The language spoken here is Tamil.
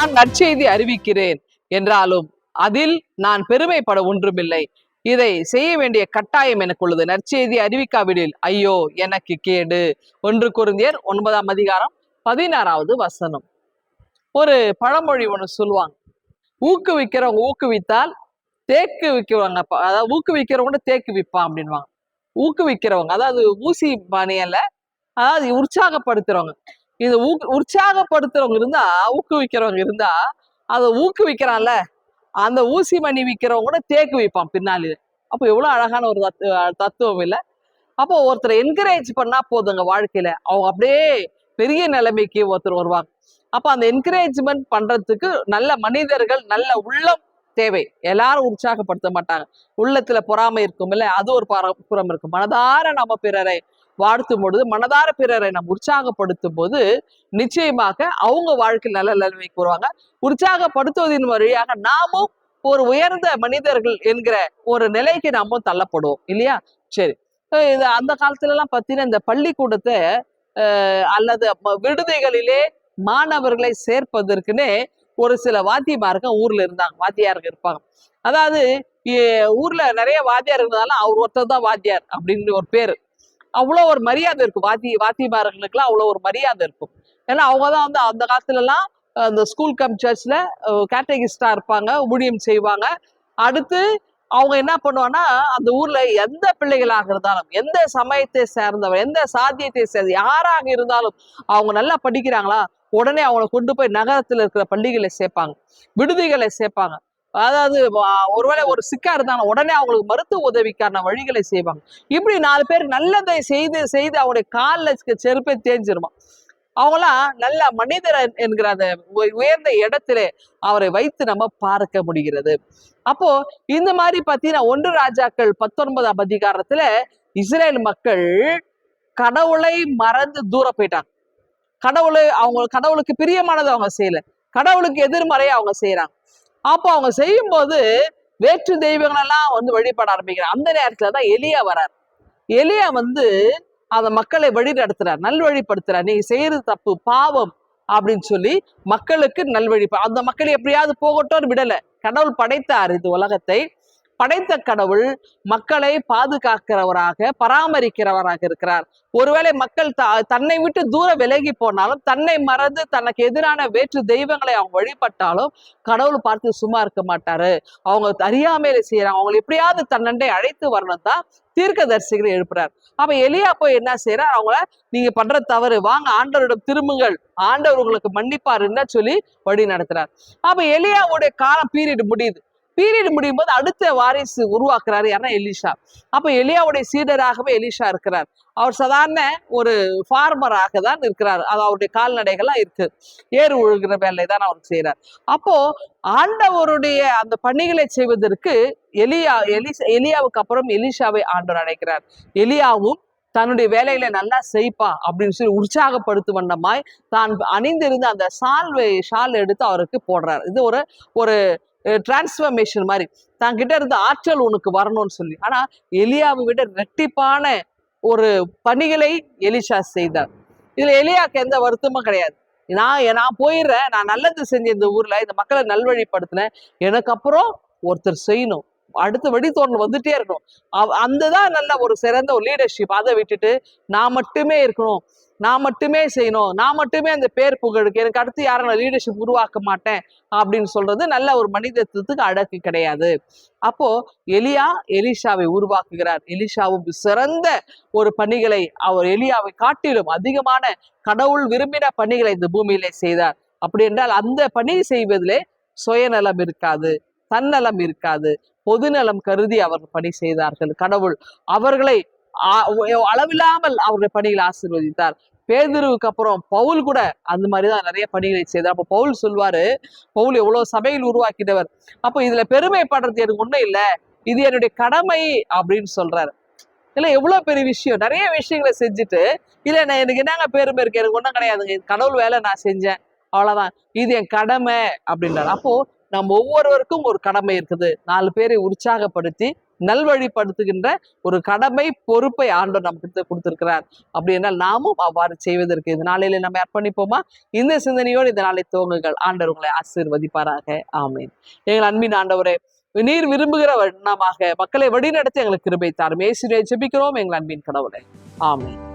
நான் நற்செய்தி அறிவிக்கிறேன் என்றாலும் அதில் நான் பெருமைப்பட ஒன்றுமில்லை. இதை செய்ய வேண்டிய கட்டாயம் எனக்கு உள்ளது. நற்செய்தி அறிவிக்காவிடில் ஐயோ எனக்கு கேடு. ஒன்று குருந்தியர் ஒன்பதாம் அதிகாரம் பதினாறாவது வசனம். ஒரு பழமொழி ஒன்று சொல்லுவாங்க. ஊக்குவிக்கிறவங்க ஊக்குவித்தால் தேக்கு விற்கிறவங்க அதாவது ஊக்குவிக்கிறவங்க தேக்கு விற்பான் அப்படின்வாங்க ஊக்குவிக்கிறவங்க அதாவது ஊசி பணியல்ல அதாவது உற்சாகப்படுத்துறவங்க. இந்த ஊக்கு உற்சாகப்படுத்துறவங்க இருந்தா ஊக்குவிக்கிறவங்க இருந்தா அதை ஊக்குவிக்கிறான்ல அந்த ஊசி மணி விற்கிறவங்க கூட தேக்கு வைப்பான் பின்னாலே. அப்போ எவ்வளவு அழகான ஒரு தத்து தத்துவம் இல்லை. அப்போ ஒருத்தரை என்கரேஜ் பண்ணா போதுங்க வாழ்க்கையில. அவங்க அப்படியே பெரிய நிலைமைக்கு ஒருத்தர் வருவாங்க. அப்போ அந்த என்கரேஜ்மெண்ட் பண்றதுக்கு நல்ல மனிதர்கள் நல்ல உள்ளம் தேவை. எல்லாரும் உற்சாகப்படுத்த மாட்டாங்க. உள்ளத்துல பொறாமை இருக்கும் இல்லை அது ஒரு புறம் இருக்கும் மனதார நம்ம பிறரை வாழ்த்தும் பொழுது மனதார பிறரை நம்ம உற்சாகப்படுத்தும் போது நிச்சயமாக அவங்க வாழ்க்கையில் நல்ல நிலைமைக்கு வருவாங்க உற்சாகப்படுத்துவதன் வழியாக நாமும் ஒரு உயர்ந்த மனிதர்கள் என்கிற ஒரு நிலைக்கு நாமும் தள்ளப்படுவோம். இல்லையா? சரி. இது அந்த காலத்துல எல்லாம் பார்த்தீங்கன்னா இந்த பள்ளிக்கூடத்தை அல்லது விடுதிகளிலே மாணவர்களை சேர்ப்பதற்குன்னே ஒரு சில வாத்தியமார்கள் ஊர்ல இருந்தாங்க. வாத்தியாருங்க இருப்பாங்க. அதாவது ஊர்ல நிறைய வாத்தியார் இருந்தாலும் அவர் ஒருத்தர் தான் வாத்தியார் அப்படின்னு ஒரு பேரு. அவ்வளோ ஒரு மரியாதை இருக்கும். வாத்தி வாத்தியமார்களுக்கெல்லாம் அவ்வளோ ஒரு மரியாதை இருக்கும். ஏன்னா அவங்க தான் வந்து அந்த காலத்துல எல்லாம் ஸ்கூல் கம் சர்ச்ல கேட்டகிஸ்டா இருப்பாங்க ஊழியம் செய்வாங்க. அடுத்து அவங்க என்ன பண்ணுவாங்கன்னா அந்த ஊர்ல எந்த பிள்ளைகளாக இருந்தாலும் எந்த சமயத்தை சேர்ந்தவர் எந்த சாத்தியத்தை சேர்ந்த யாராக இருந்தாலும் அவங்க நல்லா படிக்கிறாங்களா உடனே அவங்கள கொண்டு போய் நகரத்தில் இருக்கிற பள்ளிகளை சேர்ப்பாங்க விடுதிகளை சேர்ப்பாங்க. அதாவது ஒருவேளை ஒரு சிக்கா இருந்தாங்க உடனே அவங்களுக்கு மருத்துவ உதவிக்கான வழிகளை செய்வாங்க. இப்படி நாலு பேர் நல்லதை செய்து செய்து அவங்களுடைய காலில் செருப்பை தேஞ்சிருமா? அவங்களாம் நல்ல மனிதர் என்கிற அந்த உய- உயர்ந்த இடத்திலே அவரை வைத்து நம்ம பார்க்க முடிகிறது. அப்போ இந்த மாதிரி பார்த்தீங்கன்னா ஒன்று ராஜாக்கள் பத்தொன்பதாம் அதிகாரத்துல இஸ்ரேல் மக்கள் கடவுளை மறந்து தூர போயிட்டாங்க. கடவுளை அவங்க கடவுளுக்கு பிரியமானதை அவங்க செய்யல. கடவுளுக்கு எதிர்மறையை அவங்க செய்யறாங்க அப்போ அவங்க செய்யும்போது வேற்று தெய்வங்களெல்லாம் வந்து வழிபட ஆரம்பிக்கிறார். அந்த நேரத்துல தான் எலியா வரார். எலியா வந்து அந்த மக்களை வழி நடத்துறார் நல்வழிப்படுத்துறார். நீங்க செய்யறது தப்பு பாவம் அப்படின்னு சொல்லி மக்களுக்கு நல்வழி அந்த மக்கள் எப்படியாவது போகட்டும்னு விடலை. கடவுள் படைத்தார் இந்த உலகத்தை. படைத்த கடவுள் மக்களை பாதுகாக்கிறவராக பராமரிக்கிறவராக இருக்கிறார். ஒருவேளை மக்கள் த- தன்னை விட்டு தூர விலகி போனாலும் தன்னை மறந்து தனக்கு எதிரான வேற்று தெய்வங்களை அவங்க வழிபட்டாலும் கடவுள் பார்த்து சும்மா இருக்க மாட்டாரு. அவங்க அறியாமையில செய்யறாங்க. அவங்களை எப்படியாவது தன்னண்டை அழைத்து வரணும் தான் தீர்க்கதரிசிகளை எழுப்புறார். அப்ப எலியா போய் என்ன செய்யறார் அவங்கள நீங்க பண்ற தவறு வாங்க ஆண்டவரிடம் திரும்புங்கள். ஆண்டவர் உங்களுக்கு மன்னிப்பாருன்னு சொல்லி வழி நடத்துறார். அப்ப எலியாவுடைய காலம் பீரியட் முடியுது. பீரியட் முடியும் போது அடுத்த வாரிசு உருவாக்குறாரு யாருன்னா எலிஷா. அப்ப எலியாவுடைய சீடராகவே எலிஷா இருக்கிறார். அவர் சாதாரண ஒரு ஃபார்மராக தான் இருக்கிறார். அது அவருடைய கால்நடைகள்லாம் இருக்கு. ஏறு உழுகிற வேலை தான் அவர் செய்யறார் அப்போ ஆண்டவருடைய அந்த பணிகளை செய்வதற்கு எலியா எலி எலியாவுக்கு அப்புறம் எலிஷாவை ஆண்டவர் அழைக்கிறார். எலியாவும் தன்னுடைய வேலைகளை நல்லா செய்ப்பா அப்படின்னு சொல்லி உற்சாகப்படுத்து வண்ணமாய் தான் அணிந்திருந்த அந்த சால்வை ஷால் எடுத்து அவருக்கு போடுறார். இது ஒரு ஒரு டிரான்ஸ்ஃபர்மேஷன் மாதிரி. தங்கிட்ட இருந்த ஆற்றல் உனக்கு வரணும்னு சொல்லி. ஆனால் எலியாவை விட ரெட்டிப்பான ஒரு பணிகளை எலிஷா செய்தார். இதில் எலியாக்கு எந்த வருத்தமும் கிடையாது. நான் நான் போயிடுறேன் நான் நல்லது செஞ்சேன் இந்த ஊரில் இந்த மக்களை நல்வழிப்படுத்தினேன். எனக்கு அப்புறம் ஒருத்தர் செய்யணும். அடுத்த வழித்தோன்றல் வந்துட்டே இருக்கணும். அந்த தான் நல்ல ஒரு சிறந்த ஒரு லீடர்ஷிப் அதை விட்டுட்டு நான் மட்டுமே இருக்கணும். நான் மட்டுமே செய்யணும். நான் மட்டுமே அந்த பேர் புகழுக்கு எனக்கு அடுத்து யாரும் நான் லீடர்ஷிப் உருவாக்க மாட்டேன் அப்படின்னு சொல்றது நல்ல ஒரு மனிதத்துவத்துக்கு அழகு கிடையாது. அப்போ எலியா எலிஷாவை உருவாக்குகிறார். எலிஷாவும் சிறந்த ஒரு பணிகளை அவர் எலியாவை காட்டிலும் அதிகமான கடவுள் விரும்பின பணிகளை இந்த பூமியிலே செய்தார். அப்படி என்றால் அந்த பணி செய்வதிலே சுயநலம் இருக்காது தன்னலம் இருக்காது. பொதுநலம் கருதி அவர் பணி செய்தார்கள். கடவுள் அவர்களை அளவில்லாமல் அவருடைய பணிகளை ஆசீர்வதித்தார். பேதுருவுக்கு அப்புறம் பவுல் கூட அந்த மாதிரிதான் நிறைய பணிகளை செய்தார். அப்போ பவுல் சொல்வாரு பவுல் எவ்வளவு சபையில் உருவாக்கிட்டவர். அப்போ இதுல பெருமைப்படுறது எனக்கு ஒன்றும் இல்லை. இது என்னுடைய கடமை அப்படின்னு சொல்றாரு. இல்ல எவ்வளவு பெரிய விஷயம். நிறைய விஷயங்களை செஞ்சுட்டு இல்ல நான் எனக்கு என்னங்க பெருமை இருக்கு? எனக்கு ஒன்றும் கிடையாதுங்க. கடவுள் வேலை நான் செஞ்சேன். அவ்வளவுதான். இது என் கடமை அப்படின்றாரு. அப்போ நம் ஒவ்வொருவருக்கும் ஒரு கடமை இருக்குது. நாலு பேரை உற்சாகப்படுத்தி நல்வழிப்படுத்துகின்ற ஒரு கடமை பொறுப்பை ஆண்டவர் நமக்கு கொடுத்திருக்கிறார். அப்படி என்றால் நாமும் அவ்வாறு செய்வதற்கு இந்த நாளையில நம்ம அர்ப்பணிப்போமா? இந்த சிந்தனையோடு இந்த நாளை துவங்குங்கள். ஆண்டவர் உங்களை ஆசீர்வதிப்பாராக. ஆமேன். எங்கள் அன்பின் ஆண்டவரே நீர் விரும்புகிற வண்ணமாக மக்களை வழிநடத்தி எங்களுக்கு கிருபை தாரும். ஏசிரியை ஜெபிக்கிறோம் எங்கள் அன்பின் கடவுளை. ஆமென்.